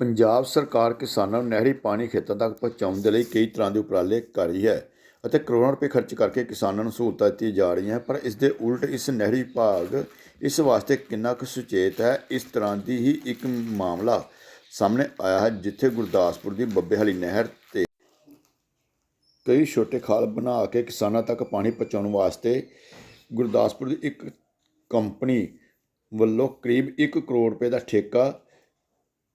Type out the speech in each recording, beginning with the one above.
ਪੰਜਾਬ ਸਰਕਾਰ ਕਿਸਾਨਾਂ ਨੂੰ ਨਹਿਰੀ ਪਾਣੀ ਖੇਤਾਂ ਤੱਕ ਪਹੁੰਚਾਉਣ ਦੇ ਲਈ ਕਈ ਤਰ੍ਹਾਂ ਦੇ ਉਪਰਾਲੇ ਕਰ ਰਹੀ ਹੈ ਅਤੇ ਕਰੋੜਾਂ ਰੁਪਏ ਖਰਚ ਕਰਕੇ ਕਿਸਾਨਾਂ ਨੂੰ ਸਹੂਲਤਾਂ ਦਿੱਤੀਆਂ ਜਾ ਰਹੀਆਂ ਪਰ ਇਸ ਦੇ ਉਲਟ ਇਸ ਨਹਿਰੀ ਵਿਭਾਗ ਇਸ ਵਾਸਤੇ ਕਿੰਨਾ ਕੁ ਸੁਚੇਤ ਹੈ, ਇਸ ਤਰ੍ਹਾਂ ਦੀ ਹੀ ਇੱਕ ਮਾਮਲਾ ਸਾਹਮਣੇ ਆਇਆ ਹੈ ਜਿੱਥੇ ਗੁਰਦਾਸਪੁਰ ਦੀ ਬੱਬੇਹਾਲੀ ਨਹਿਰ ਤੇ ਕਈ ਛੋਟੇ ਖਾਲ ਬਣਾ ਕੇ ਕਿਸਾਨਾਂ ਤੱਕ ਪਾਣੀ ਪਹੁੰਚਾਉਣ ਵਾਸਤੇ ਗੁਰਦਾਸਪੁਰ ਦੀ ਇੱਕ ਕੰਪਨੀ ਵੱਲੋਂ ਕਰੀਬ 1 ਕਰੋੜ ਰੁਪਏ ਦਾ ਠੇਕਾ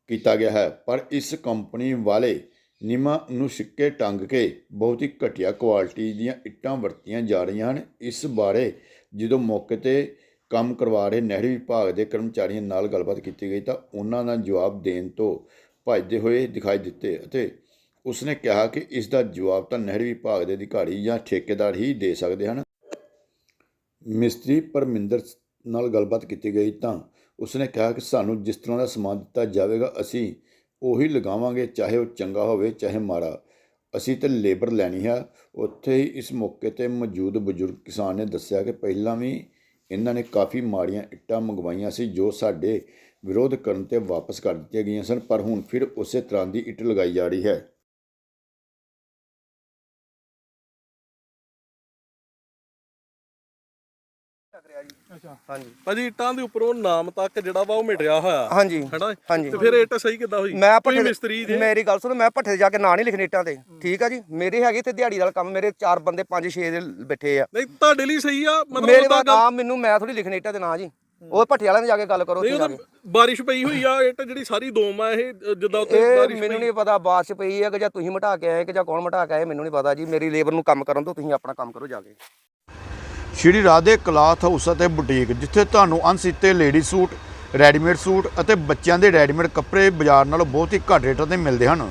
ਕੀਤਾ ਗਿਆ ਹੈ। ਪਰ ਇਸ ਕੰਪਨੀ ਵਾਲੇ ਨਿਯਮਾਂ ਨੂੰ ਸਿੱਕੇ ਟੰਗ ਕੇ ਬਹੁਤ ਹੀ ਘਟੀਆ ਕੁਆਲਿਟੀ ਦੀਆਂ ਇੱਟਾਂ ਵਰਤੀਆਂ ਜਾ ਰਹੀਆਂ ਹਨ। ਇਸ ਬਾਰੇ ਜਦੋਂ ਮੌਕੇ ਤੇ ਕੰਮ ਕਰਵਾ ਰਹੇ ਨਹਿਰੀ ਵਿਭਾਗ ਦੇ ਕਰਮਚਾਰੀਆਂ ਨਾਲ ਗੱਲਬਾਤ ਕੀਤੀ ਗਈ ਤਾਂ ਉਹਨਾਂ ਦਾ ਜਵਾਬ ਦੇਣ ਤੋਂ ਭੱਜਦੇ ਹੋਏ ਦਿਖਾਈ ਦਿੱਤੇ ਅਤੇ ਉਸਨੇ ਕਿਹਾ ਕਿ ਇਸ ਦਾ ਜਵਾਬ ਤਾਂ ਨਹਿਰੀ ਵਿਭਾਗ ਦੇ ਅਧਿਕਾਰੀ ਜਾਂ ਠੇਕੇਦਾਰ ਹੀ ਦੇ ਸਕਦੇ ਹਨ। ਮਿਸਤਰੀ ਪਰਮਿੰਦਰ ਨਾਲ ਗੱਲਬਾਤ ਕੀਤੀ ਗਈ ਤਾਂ ਉਸਨੇ ਕਿਹਾ ਕਿ ਸਾਨੂੰ ਜਿਸ ਤਰ੍ਹਾਂ ਦਾ ਸਮਾਨ ਦਿੱਤਾ ਜਾਵੇਗਾ, ਅਸੀਂ ਉਹੀ ਲਗਾਵਾਂਗੇ, ਚਾਹੇ ਉਹ ਚੰਗਾ ਹੋਵੇ, ਚਾਹੇ ਮਾੜਾ। ਅਸੀਂ ਤੇ ਲੇਬਰ ਲੈਣੀ ਹੈ ਉੱਥੇ ਹੀ ਇਸ ਮੌਕੇ ਤੇ ਮੌਜੂਦ ਬਜ਼ੁਰਗ ਕਿਸਾਨ ਨੇ ਦੱਸਿਆ ਕਿ ਪਹਿਲਾਂ ਵੀ ਇਹਨਾਂ ਨੇ ਕਾਫੀ ਮਾੜੀਆਂ ਇੱਟਾਂ ਮੰਗਵਾਈਆਂ ਸੀ, ਜੋ ਸਾਡੇ ਵਿਰੋਧ ਕਰਨ ਤੇ ਵਾਪਸ ਕਰ ਦਿੱਤੀਆਂ ਗਈਆਂ ਸਨ, ਪਰ ਹੁਣ ਫਿਰ ਉਸੇ ਤਰ੍ਹਾਂ ਦੀ ਇੱਟ ਲਗਾਈ ਜਾ ਰਹੀ ਹੈ। ਅੱਛਾ। ਹਾਂਜੀ। ਭਾਜੀ ਇੱਟਾਂ ਦੇ ਉੱਪਰੋਂ ਨਾਮ ਤੱਕ ਜਿਹੜਾ ਵਾ ਉਹ ਮਿਟਿਆ ਹੋਇਆ। ਹਾਂਜੀ। ਹੈਨਾ? ਹਾਂਜੀ। ਤੇ ਫਿਰ ਇੱਟ ਸਹੀ ਕਿੱਦਾਂ ਹੋਈ? ਮੈਂ ਕੋਈ ਭੱਠੇ ਮਿਸਤਰੀ ਦੇ ਮੇਰੀ ਗੱਲ ਸੁਣੋ ਮੈਂ ਭੱਠੇ 'ਤੇ ਜਾ ਕੇ ਨਾਂ ਨਹੀਂ ਲਿਖਣੇ ਇੱਟਾਂ ਤੇ। ਠੀਕ ਆ ਜੀ? ਮੇਰੇ ਹੈਗੇ ਇੱਥੇ ਦਿਹਾੜੀ ਦਾ ਕੰਮ ਮੇਰੇ ਚਾਰ ਬੰਦੇ ਪੰਜ ਛੇ ਦੇ ਬੈਠੇ ਆ। ਨਹੀਂ ਤੁਹਾਡੇ ਲਈ ਸਹੀ ਆ ਮਤਲਬ ਮੇਰੇ ਉਹਦਾ ਬਾਅਦ ਗੱਲ- ਨਾਮ ਮੈਨੂੰ ਮੈਂ ਥੋੜੀ ਲਿਖਣੇ ਇੱਟਾਂ ਦੇ ਨਾਂ ਜੀ। ਉਹ ਭੱਠੇ ਵਾਲਿਆਂ ਨੇ ਜਾ ਕੇ ਗੱਲ ਕਰੋ ਨਹੀਂ ਉੱਥੇ ਜਾ ਉਹਦਾ ਕੇ। ਬਾਰਿਸ਼ ਪਈ ਹੋਈ ਆ ਇੱਟ ਜਿਹੜੀ ਸਾਰੀ ਦੋਮ ਆ ਇਹ ਅ, ਜਿੱਦਾਂ ਉੱਤੇ ਇਹ ਬਾਰਿਸ਼ ਮੈਨੂੰ ਨਹੀਂ ਪਤਾ ਬਾਰਿਸ਼ ਪਈ ਹੈ ਕਿ ਜਾਂ ਤੁਸੀਂ ਮਟਾ ਕੇ ਆਏ ਕਿ ਜਾਂ ਕੌਣ ਮਟਾ ਕੇ ਆਏ ਮੈਨੂੰ ਨਹੀਂ ਪਤਾ ਜੀ। ਮੇਰੀ ਲੇਬਰ ਨੂੰ ਕੰਮ ਕਰਨ ਤੋਂ ਤੁਸੀਂ ਆਪਣਾ ਕੰਮ ਕਰੋ ਜਾ ਕੇ। ਸ਼੍ਰੀ ਰਾਧੇ ਕਲਾਥ ਹਾਊਸ ਅਤੇ ਬੁਟੀਕ, ਜਿੱਥੇ ਤੁਹਾਨੂੰ ਅਣਸੀਤੇ ਲੇਡੀ ਸੂਟ, ਰੈਡੀਮੇਡ ਸੂਟ ਅਤੇ ਬੱਚਿਆਂ ਦੇ ਰੈਡੀਮੇਡ ਕੱਪੜੇ ਬਾਜ਼ਾਰ ਨਾਲੋਂ ਬਹੁਤ ਹੀ ਘੱਟ ਰੇਟਾਂ ਤੇ ਮਿਲਦੇ ਹਨ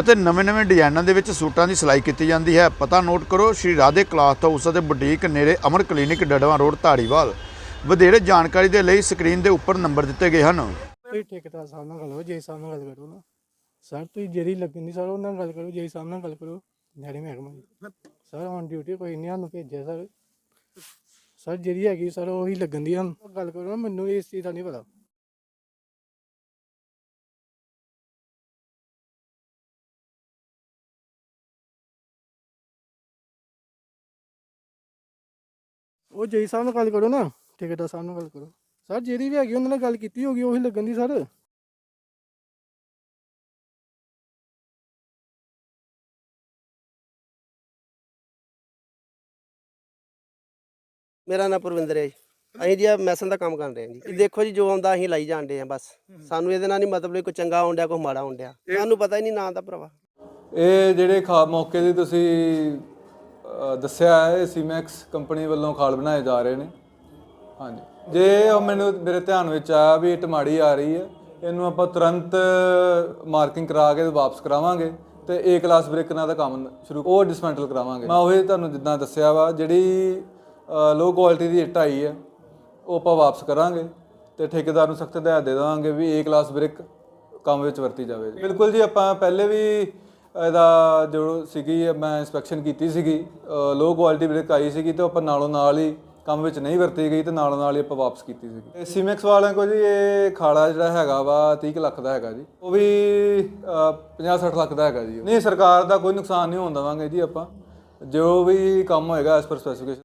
ਅਤੇ ਨਵੇਂ-ਨਵੇਂ ਡਿਜ਼ਾਈਨਾਂ ਦੇ ਵਿੱਚ ਸੂਟਾਂ ਦੀ ਸਿਲਾਈ ਕੀਤੀ ਜਾਂਦੀ ਹੈ। ਪਤਾ ਨੋਟ ਕਰੋ, ਸ਼੍ਰੀ ਰਾਧੇ ਕਲਾਥ ਹਾਊਸ ਅਤੇ ਬੁਟੀਕ ਨੇੜੇ ਅਮਰ ਕਲੀਨਿਕ ਡੜਵਾ ਰੋਡ, ਧਾਰੀਵਾਲ। ਵਧੇਰੇ ਜਾਣਕਾਰੀ ਦੇ ਲਈ ਸਕਰੀਨ ਦੇ ਉੱਪਰ ਨੰਬਰ ਦਿੱਤੇ ਗਏ ਹਨ। ਤੁਸੀਂ ਠੇਕੇਦਾਰ ਸਾਹਿਬ ਨਾਲ ਗੱਲ ਕਰੋ, ਜੇ ਸਾਹਿਬ ਨਾਲ ਗੱਲ ਕਰੋ ਨਾ। ਸਰ, ਤੁਸੀਂ ਜਿਹੜੀ ਲੱਗਣੀ ਸਰ, ਉਹਨਾਂ ਨਾਲ ਗੱਲ ਕਰੋ, ਜੇ ਸਾਹਿਬ ਨਾਲ ਗੱਲ ਕਰੋ। ਨਹਿਰੀ ਮਹਿਕਮਾ ਜੀ। ਸਰ ਔਨ ਡਿਊਟੀ ਕੋਈ ਨਹੀਂ, ਸਾਨੂੰ ਭੇਜਿਆ, ਸਰ। ਸਰ, ਜਿਹੜੀ ਹੈਗੀ ਸਰ, ਉਹੀ ਲੱਗਣ ਦੀ ਹਨ ਗੱਲ ਕਰੋ ਨਾ ਮੈਨੂੰ ਇਸ ਚੀਜ਼ ਦਾ ਨਹੀਂ ਪਤਾ। ਉਹ ਜੈ ਸਾਹਿਬ ਨਾਲ ਗੱਲ ਕਰੋ ਨਾ, ਠੇਕੇਦਾਰ ਸਾਹਿਬ ਨਾਲ ਗੱਲ ਕਰੋ। ਸਰ, ਜਿਹੜੀ ਵੀ ਹੈਗੀ, ਉਹਨਾਂ ਨਾਲ ਗੱਲ ਕੀਤੀ ਹੋਗੀ ਉਹੀ ਲੱਗਣ ਦੀ ਸਰ। ਮੇਰਾ ਨਾਮ ਪ੍ਰਵਿੰਦਰ ਹੈ ਜੀ। ਅਸੀਂ ਜੀ ਮੈਸਨ ਦਾ ਕੰਮ ਕਰ ਰਹੇ ਹਾਂ ਜੀ। ਦੇਖੋ ਜੀ ਜੋ ਆਉਂਦਾ ਅਸੀਂ ਲਾਈ ਜਾਂਦੇ ਆ ਬਸ। ਸਾਨੂੰ ਇਹਦੇ ਨਾਲ ਨਹੀਂ ਮਤਲਬ ਨਹੀਂ ਕੋਈ ਚੰਗਾ ਆਉਂਦਿਆ ਕੋਈ ਮਾੜਾ ਆਉਂਦਿਆ ਸਾਨੂੰ ਪਤਾ ਹੀ ਨਹੀਂ ਨਾਂ ਦਾ ਭਰਾਵਾ। ਇਹ ਜਿਹੜੇ ਖਾ ਮੌਕੇ ਦੀ ਤੁਸੀਂ ਦੱਸਿਆ ਹੈ ਸੀਮੈਕਸ ਕੰਪਨੀ ਵੱਲੋਂ ਖਾਲ ਬਣਾਏ ਜਾ ਰਹੇ ਨੇ। ਹਾਂਜੀ। ਜੇ ਉਹ ਮੈਨੂੰ ਮੇਰੇ ਧਿਆਨ ਵਿੱਚ ਆਇਆ ਵੀ ਇਹ ਟਮਾੜੀ ਆ ਰਹੀ ਹੈ ਇਹਨੂੰ ਆਪਾਂ ਤੁਰੰਤ ਮਾਰਕਿੰਗ ਕਰਾ ਕੇ ਵਾਪਸ ਕਰਾਵਾਂਗੇ ਤੇ ਏ ਕਲਾਸ ਬ੍ਰੇਕ ਨਾਲ ਦਾ ਕੰਮ ਸ਼ੁਰੂ ਉਹ ਡਿਸਮੈਂਟਲ ਕਰਾਵਾਂਗੇ। ਮੈਂ ਉਹੀ ਤੁਹਾਨੂੰ ਜਿੱਦਾਂ ਦੱਸਿਆ ਵਾ ਜਿਹੜੀ ਲੋ ਕੁਆਲਿਟੀ ਦੀ ਇੱਟ ਆਈ ਹੈ, ਉਹ ਆਪਾਂ ਵਾਪਸ ਕਰਾਂਗੇ ਤੇ ਠੇਕੇਦਾਰ ਨੂੰ ਸਖਤ ਹਦਾਇਤ ਦੇ ਦੇਵਾਂਗੇ ਵੀ ਏ ਕਲਾਸ ਬ੍ਰਿਕ ਕੰਮ ਵਿੱਚ ਵਰਤੀ ਜਾਵੇ। ਬਿਲਕੁਲ ਜੀ, ਆਪਾਂ ਪਹਿਲੇ ਵੀ ਇਹਦਾ ਜੋ ਸੀਗੀ, ਮੈਂ ਇਨਸਪੈਕਸ਼ਨ ਕੀਤੀ ਸੀਗੀ ਲੋ ਕੁਆਲਿਟੀ ਬ੍ਰਿਕ ਆਈ ਸੀਗੀ ਤੇ ਆਪਾਂ ਨਾਲੋਂ ਨਾਲ ਹੀ ਕੰਮ ਵਿੱਚ ਨਹੀਂ ਵਰਤੀ ਗਈ ਤੇ ਨਾਲੋਂ ਨਾਲ ਹੀ ਆਪਾਂ ਵਾਪਸ ਕੀਤੀ ਸੀਗੀ। ਸੀਮੈਕਸ ਵਾਲਿਆਂ ਕੋਲ ਜੀ, ਇਹ ਖਾੜਾ ਜਿਹੜਾ ਹੈਗਾ ਵਾ 30 ਕੁ ਲੱਖ ਦਾ ਹੈਗਾ ਜੀ। ਉਹ ਵੀ 50-60 ਲੱਖ ਦਾ ਹੈਗਾ ਜੀ। ਨਹੀਂ, ਸਰਕਾਰ ਦਾ ਕੋਈ ਨੁਕਸਾਨ ਨਹੀਂ ਹੋਣ ਦੇਵਾਂਗੇ ਜੀ ਆਪਾਂ। ਜੋ ਵੀ ਕੰਮ ਹੋਏਗਾ ਐਸ ਪਰ ਸਪੈਸੀਫਿਕੇਸ਼ਨ